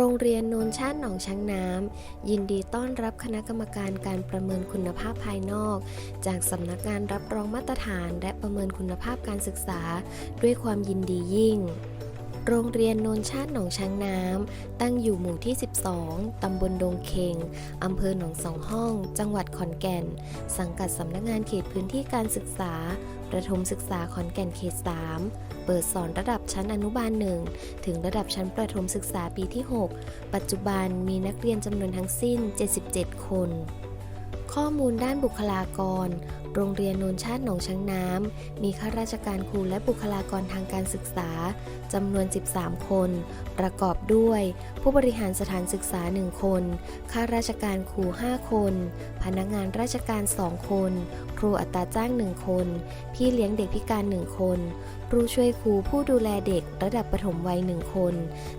โรงเรียนโนนชาติหนองช้างน้ำยินดีต้อนรับคณะกรรมการการประเมินคุณภาพภายนอก จากสำนักงานรับรองมาตรฐานและประเมินคุณภาพการศึกษา ด้วยความยินดียิ่งโรงเรียนโนนชาติหนองช้างน้ำ ตั้งอยู่หมู่ที่ 12 ตำบลดงเคงอำเภอหนองสองห้อง จังหวัดขอนแก่น สังกัดสำนักงานเขตพื้นที่การศึกษา ประถมศึกษาขอนแก่นเขต 3 เปิดสอนระดับชั้นอนุบาล 1 ถึงระดับชั้นประถมศึกษาปีที่ 6 ปัจจุบันมีนักเรียนจำนวนทั้งสิ้น 77 คน ข้อมูลด้านบุคลากรโรงเรียนโนนชาติหนองช้างน้ำ มีข้าราชการครูและบุคลากรทางการศึกษาจำนวน 13 คน ประกอบด้วย ผู้บริหารสถานศึกษา 1 คน ข้าราชการครู 5 คน พนักงานราชการ 2 คน ครูอัตราจ้าง 1 คน พี่เลี้ยงเด็กพิการ 1 คนครูช่วยครูผู้ดูแลเด็กระดับปฐมวัย1คน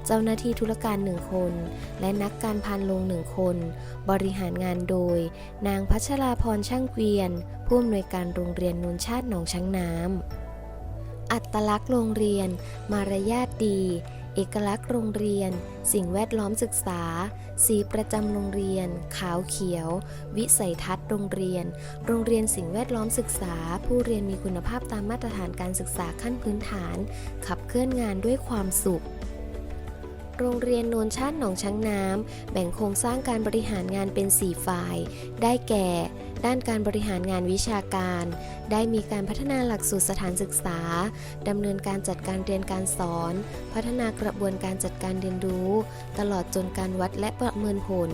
เจ้าหน้าที่ธุรการ1คน และนักการพานโรง1คน บริหารงานโดย นางพัชราพรช่างเกวียน ผู้อำนวยการโรงเรียนนุนชาติหนองช้างน้ำ อัตลักษณ์โรงเรียน มารยาทดี เอกลักษณ์โรงเรียน สิ่งแวดล้อมศึกษา สีประจำโรงเรียน ขาวเขียว วิสัยทัศน์โรงเรียน โรงเรียนสิ่งแวดล้อมศึกษา ผู้เรียนมีคุณภาพตามมาตรฐานการศึกษาขั้นพื้นฐาน ขับเคลื่อนงานด้วยความสุข โรงเรียนโนนชาติหนองช้างน้ำ แบ่งโครงสร้างการบริหารงานเป็น 4 ฝ่าย ได้แก่ ด้านการบริหารงานวิชาการ ได้มีการพัฒนาหลักสูตรสถานศึกษาดำเนินการจัดการเรียนการสอน พัฒนากระบวนการจัดการเรียนรู้ ตลอดจนการวัดและประเมินผล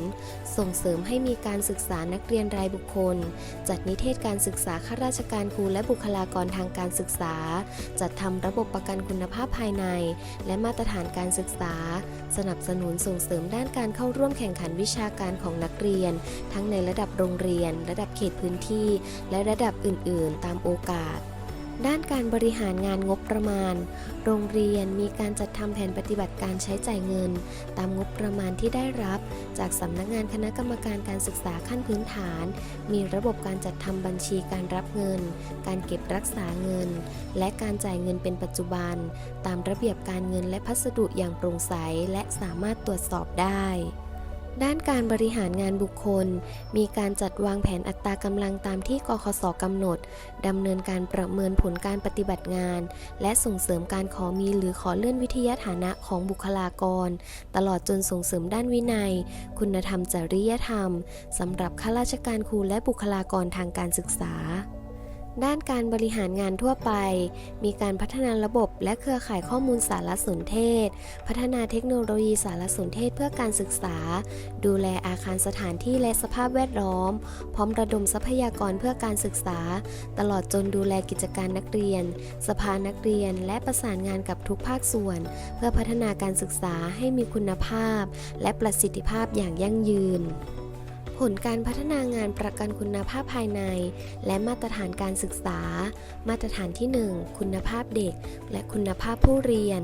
ส่งเสริมให้มีการศึกษานักเรียนรายบุคคล จัดนิเทศการศึกษาข้าราชการครูและบุคลากรทางการศึกษา จัดทำระบบประกันคุณภาพภายใน และมาตรฐานการศึกษาสนับสนุนส่งเสริมด้านการเข้าร่วมแข่งขันวิชาการของนักเรียน ทั้งในระดับโรงเรียน ระดับเขตพื้นที่ และระดับอื่น ๆ ตามโอกาส ด้านการบริหารงานงบประมาณ โรงเรียนมีการจัดทำแผนปฏิบัติการใช้จ่ายเงิน ตามงบประมาณที่ได้รับ จากสำนักงานคณะกรรมการการศึกษาขั้นพื้นฐาน มีระบบการจัดทำบัญชีการรับเงิน การเก็บรักษาเงิน และการจ่ายเงินเป็นปัจจุบัน ตามระเบียบการเงินและพัสดุอย่างโปร่งใสและสามารถตรวจสอบได้ ด้านการบริหารงานบุคคล มีการจัดวางแผนอัตรากำลังตามที่กคสกำหนด ดำเนินการประเมินผลการปฏิบัติงาน และส่งเสริมการขอมีหรือขอเลื่อนวิทยาฐานะของบุคลากร ตลอดจนส่งเสริมด้านวินัย คุณธรรมจริยธรรมสำหรับข้าราชการครูและบุคลากรทางการศึกษา ด้านการบริหารงานทั่วไป มีการพัฒนาระบบและเครือข่ายข้อมูลสารสนเทศ พัฒนาเทคโนโลยีสารสนเทศเพื่อการศึกษา ดูแลอาคารสถานที่และสภาพแวดล้อม พร้อมระดมทรัพยากรเพื่อการศึกษา ตลอดจนดูแลกิจการนักเรียน สภานักเรียน และประสานงานกับทุกภาคส่วน เพื่อพัฒนาการศึกษาให้มีคุณภาพ และประสิทธิภาพอย่างยั่งยืน ผลการพัฒนางานประกันคุณภาพภายใน และมาตรฐานการศึกษา มาตรฐานที่ 1 คุณภาพเด็ก และคุณภาพผู้เรียน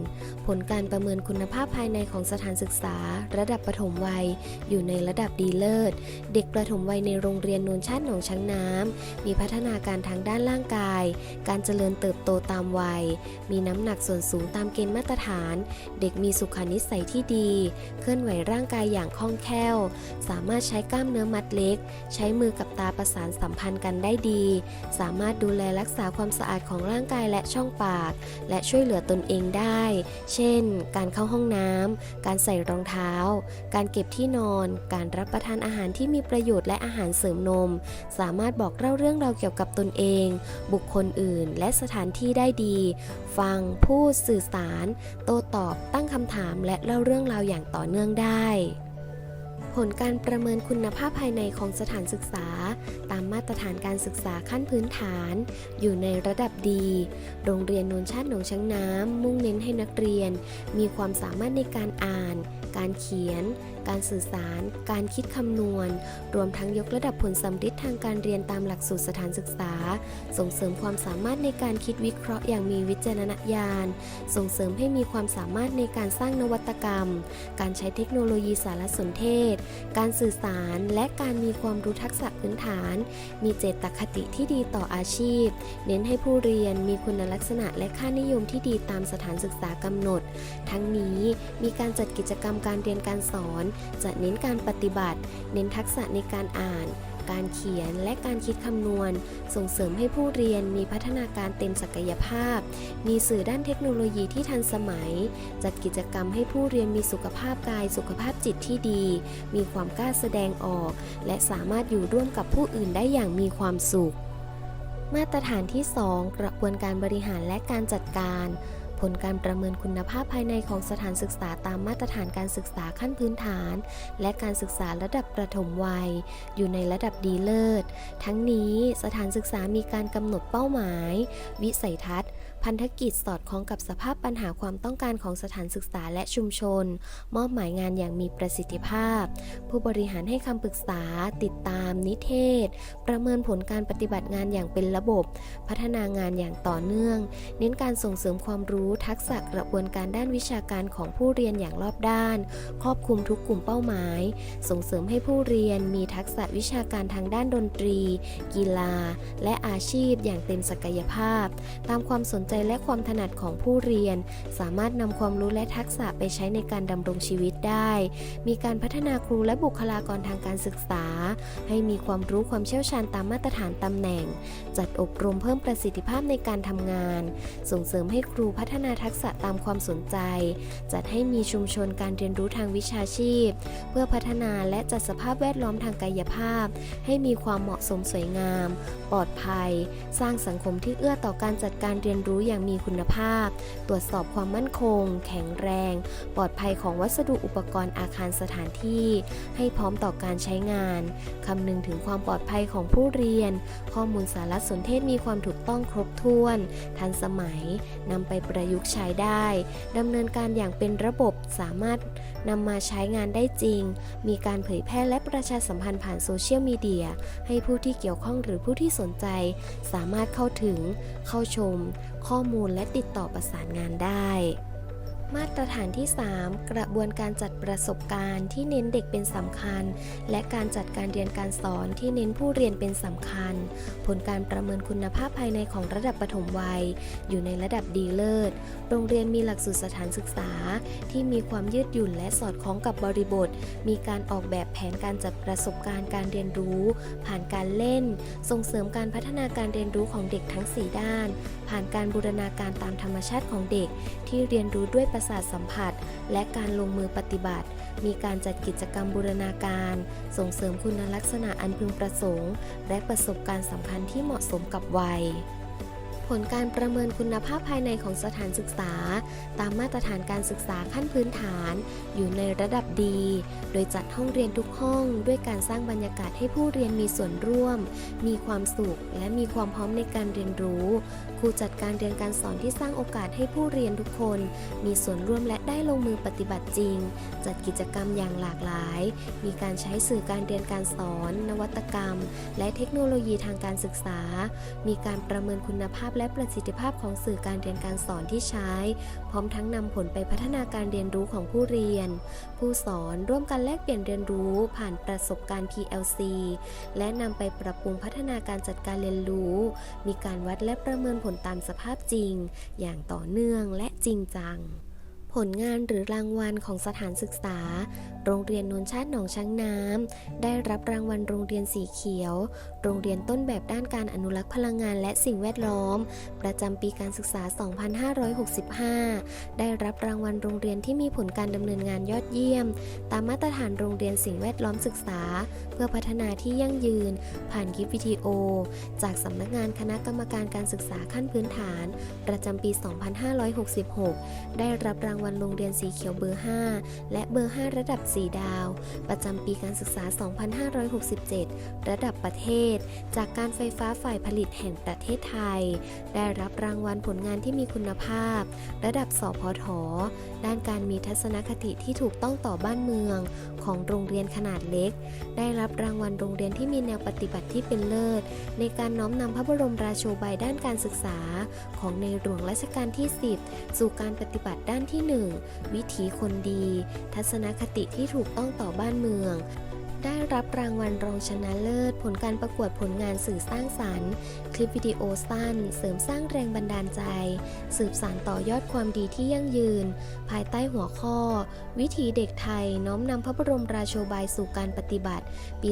ผลการประเมินคุณภาพภายในของสถานศึกษา ระดับประถมวัย อยู่ในระดับดีเลิศ เด็กประถมวัยในโรงเรียนโนนชาติหนองช้างน้ำ มีพัฒนาการทางด้านร่างกาย การเจริญเติบโตตามวัย มีน้ำหนักส่วนสูงตามเกณฑ์มาตรฐาน เด็กมีสุขนิสัยที่ดี เคลื่อนไหวร่างกายอย่างคล่องแคล่ว สามารถใช้กล้ามเนื้อมัดเล็ก ใช้มือกับตาประสานสัมพันธ์กันได้ดี สามารถดูแลรักษาความสะอาดของร่างกายและช่องปาก และช่วยเหลือตนเองได้ เช่น การเข้าห้องน้ำ การใส่รองเท้า การเก็บที่นอน การรับประทานอาหารที่มีประโยชน์และอาหารเสริมนม สามารถบอกเล่าเรื่องราวเกี่ยวกับตนเอง บุคคลอื่น และสถานที่ได้ดี ฟัง พูด สื่อสาร โต้ตอบ ตั้งคำถาม และเล่าเรื่องราวอย่างต่อเนื่องได้ ผลการประเมินคุณภาพภายในของสถานศึกษา ตามมาตรฐานการศึกษาขั้นพื้นฐาน อยู่ในระดับดี โรงเรียนนนชาติหนองช้างน้ำมุ่งเน้นให้นักเรียน มีความสามารถในการอ่าน การเขียน การสื่อสาร การคิดคำนวณ รวมทั้งยกระดับผลสำฤทธิ์ทางการเรียนตามหลักสูตรสถานศึกษา ส่งเสริมความสามารถในการคิดวิเคราะห์อย่างมีวิจารณญาณ ส่งเสริมให้มีความสามารถในการสร้างนวัตกรรม การใช้เทคโนโลยีสารสนเทศ การสื่อสาร และการมีความรู้ทักษะพื้นฐาน มีเจตคติที่ดีต่ออาชีพ เน้นให้ผู้เรียนมีคุณลักษณะและค่านิยมที่ดีตามสถานศึกษากำหนด ทั้งนี้มีการจัดกิจกรรมการเรียนการสอน จะเน้นการปฏิบัติ เน้นทักษะในการอ่าน การเขียนและการคิดคำนวณ ส่งเสริมให้ผู้เรียนมีพัฒนาการเต็มศักยภาพ มีสื่อด้านเทคโนโลยีที่ทันสมัย จัดกิจกรรมให้ผู้เรียนมีสุขภาพกาย สุขภาพจิตที่ดี มีความกล้าแสดงออก และสามารถอยู่ร่วมกับผู้อื่นได้อย่างมีความสุข มาตรฐานที่ 2 กระบวนการบริหารและการจัดการ ผลการประเมินคุณภาพภายในของสถานศึกษาตามมาตรฐานการศึกษาขั้นพื้นฐาน และการศึกษาระดับประถมวัย อยู่ในระดับดีเลิศ ทั้งนี้สถานศึกษามีการกำหนดเป้าหมาย วิสัยทัศน์ พันธกิจสอดคล้องกับสภาพปัญหาความต้องการของสถานศึกษาและชุมชน มอบหมายงานอย่างมีประสิทธิภาพ ผู้บริหารให้คำปรึกษา ติดตาม นิเทศ ประเมินผลการปฏิบัติงานอย่างเป็นระบบ พัฒนางานอย่างต่อเนื่อง เน้นการส่งเสริมความรู้ทักษะกระบวนการด้านวิชาการของผู้เรียนอย่างรอบด้าน ครอบคลุมทุกกลุ่มเป้าหมาย ส่งเสริมให้ผู้เรียนมีทักษะวิชาการทางด้านดนตรี กีฬา และอาชีพอย่างเต็มศักยภาพ ตามความสนใจจและความถนัดของผู้เรียน สามารถนำความรู้และทักษะไปใช้ในการดำรงชีวิตได้ มีการพัฒนาครูและบุคลากรทางการศึกษา ให้มีความรู้ความเชี่ยวชาญตามมาตรฐานตำแหน่ง จัดอบรมเพิ่มประสิทธิภาพในการทำงาน ส่งเสริมให้ครูพัฒนาทักษะตามความสนใจ จัดให้มีชุมชนการเรียนรู้ทางวิชาชีพ เพื่อพัฒนาและจัดสภาพแวดล้อมทางกายภาพ ให้มีความเหมาะสมสวยงาม ปลอดภัย สร้างสังคมที่เอื้อต่อการจัดการเรียนรู้อย่างมีคุณภาพ ตรวจสอบความมั่นคง แข็งแรง ปลอดภัยของวัสดุอุปกรณ์อาคารสถานที่ ให้พร้อมต่อการใช้งานคำนึงถึงความปลอดภัยของผู้เรียน ข้อมูลสารสนเทศมีความถูกต้องครบถ้วน ทันสมัยนำไปประยุกต์ใช้ได้ดำเนินการอย่างเป็นระบบสามารถนำมาใช้งานได้จริง มีการเผยแพร่และประชาสัมพันธ์ผ่านโซเชียลมีเดีย ให้ผู้ที่เกี่ยวข้องหรือผู้ที่สนใจ สามารถเข้าถึง เข้าชม ขข้อมูลและติดต่อประสานงานได้ มาตรฐานที่ 3 กระบวนการจัดประสบการณ์ที่เน้นเด็กเป็นสำคัญ และการจัดการเรียนการสอนที่เน้นผู้เรียนเป็นสำคัญ ผลการประเมินคุณภาพภายในของระดับปฐมวัย อยู่ในระดับดีเลิศ โรงเรียนมีหลักสูตรสถานศึกษา ที่มีความยืดหยุ่นและสอดคล้องกับบริบท มีการออกแบบแผนการจัดประสบการณ์การเรียนรู้ ผ่านการเล่น ส่งเสริมการพัฒนาการเรียนรู้ของเด็กทั้ง 4 ด้าน ผ่านการบูรณาการตามธรรมชาติของเด็กที่เรียนรู้ด้วยประสาทสัมผัส และการลงมือปฏิบัติ มีการจัดกิจกรรมบูรณาการ ส่งเสริมคุณลักษณะอันพึงประสงค์ และประสบการณ์สำคัญที่เหมาะสมกับวัย ลการประเมินคุณภาพภายในของสถานศึกษา ตามมาตรฐานการศึกษาขั้นพื้นฐาน อยู่ในระดับดี โดยจัดห้องเรียนทุกห้อง ด้วยการสร้างบรรยากาศให้ผู้เรียนมีส่วนร่วม มีความสุข และมีความพร้อมในการเรียนรู้ ครูจัดการเรียนการสอนที่สร้างโอกาสให้ผู้เรียนทุกคน มีส่วนร่วมและได้ลงมือปฏิบัติจริง จัดกิจกรรมอย่างหลากหลาย มีการใช้สื่อการเรียนการสอน นวัตกรรม และเทคโนโลยีทางการศึกษา มีการประเมินคุณภาพและประสิทธิภาพของสื่อการเรียนการสอนที่ใช้ พร้อมทั้งนำผลไปพัฒนาการเรียนรู้ของผู้เรียน ผู้สอนร่วมกันแลกเปลี่ยนเรียนรู้ผ่านประสบการณ์ PLC และนำไปปรับปรุงพัฒนาการจัดการเรียนรู้ มีการวัดและประเมินผลตามสภาพจริง อย่างต่อเนื่องและจริงจัง ผลงานหรือรางวัลของสถานศึกษา โรงเรียนนนชาติหนองช้างน้ำ ได้รับรางวัลโรงเรียนสีเขียว โรงเรียนต้นแบบด้านการอนุรักษ์พลังงานและสิ่งแวดล้อม ประจำปีการศึกษา 2565 ได้รับรางวัลโรงเรียนที่มีผลการดำเนินงานยอดเยี่ยม ตามมาตรฐานโรงเรียนสิ่งแวดล้อมศึกษา เพื่อพัฒนาที่ยั่งยืน ผ่านคลิปวิดีโอ จากสำนักงานคณะกรรมการการศึกษาขั้นพื้นฐาน ประจำปี 2566 ได้รับรางวัลโรงเรียนสีเขียวเบอร์ 5 และเบอร์ 5 ระดับ 4 ดาว ประจำปีการศึกษา 2567 ระดับประเทศ จากการไฟฟ้าฝ่ายผลิตแห่งประเทศไทย ได้รับรางวัลผลงานที่มีคุณภาพ ระดับสพทด้านการมีทัศนคติที่ถูกต้องต่อบ้านเมือง ของโรงเรียนขนาดเล็ก ได้รับรางวัลโรงเรียนที่มีแนวปฏิบัติที่เป็นเลิศ ในการน้อมนำพระบรมราโชบายด้านการศึกษา ของในหลวงรัชกาลที่ 10 สู่การปฏิบัติด้านที่1 วิถีคนดี ทัศนคติที่ถูกต้องต่อบ้านเมือง ได้รับรางวัลรองชนะเลิศ ผลการประกวดผลงานสื่อสร้างสรรค์ คลิปวิดีโอสั้น เสริมสร้างแรงบันดาลใจ สืบสานต่อยอดความดีที่ยั่งยืน ภายใต้หัวข้อ วิถีเด็กไทย น้อมนำพระบรมราโชบายสู่การปฏิบัติ ปี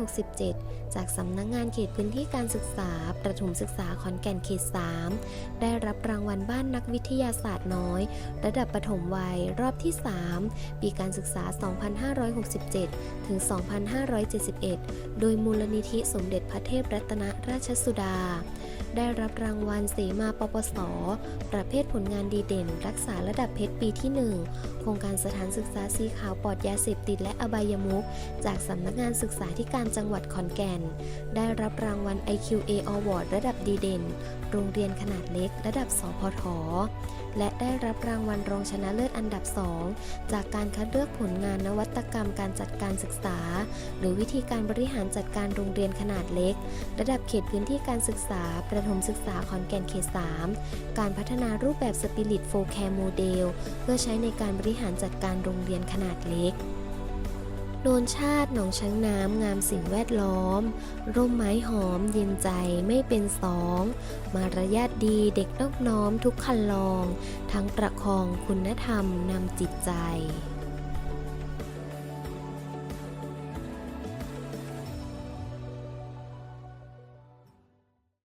2567 จากสำนักงงานเขตพื้นที่การศึกษา ประถมศึกษาขอนแก่นเขต 3 ได้รับรางวัลบ้านนักวิทยาศาสตร์น้อย ระดับประถมวัยรอบที่ 3 ปีการศึกษา 2567ถึง 2571 โดยมูลนิธิสมเด็จพระเทพรัตนราชสุดา ได้รับรางวัลเสมาปปส ประเภทผลงานดีเด่น รักษาระดับเพชรปีที่ 1 โครงการสถานศึกษาสีขาวปลอดยาเสพติดและอบายมุขจากสำนักงานศึกษาธิการจังหวัดขอนแก่น ได้รับรางวัล IQA Award ระดับดีเด่นโรงเรียนขนาดเล็กระดับ สพท และได้รับรางวัลรองชนะเลิศอันดับ 2 จากการคัดเลือกผลงานนวัตกรรมการจัดการศึกษา หรือวิธีการบริหารจัดการโรงเรียนขนาดเล็ก ระดับเขตพื้นที่การศึกษา ประถมศึกษาขอนแก่นเขต 3 การพัฒนารูปแบบสปิริตโฟแคร์โมเดลเพื่อใช้ในการบริหารจัดการโรงเรียนขนาดเล็ก นนชาติหนองช้างน้ำงามสิ่งแวดล้อม ร่มไม้หอมเย็นใจไม่เป็นสอง มารยาทดีเด็กนอบน้อมทุกคันลอง ทั้งประคองคุณธรรมนำจิตใจ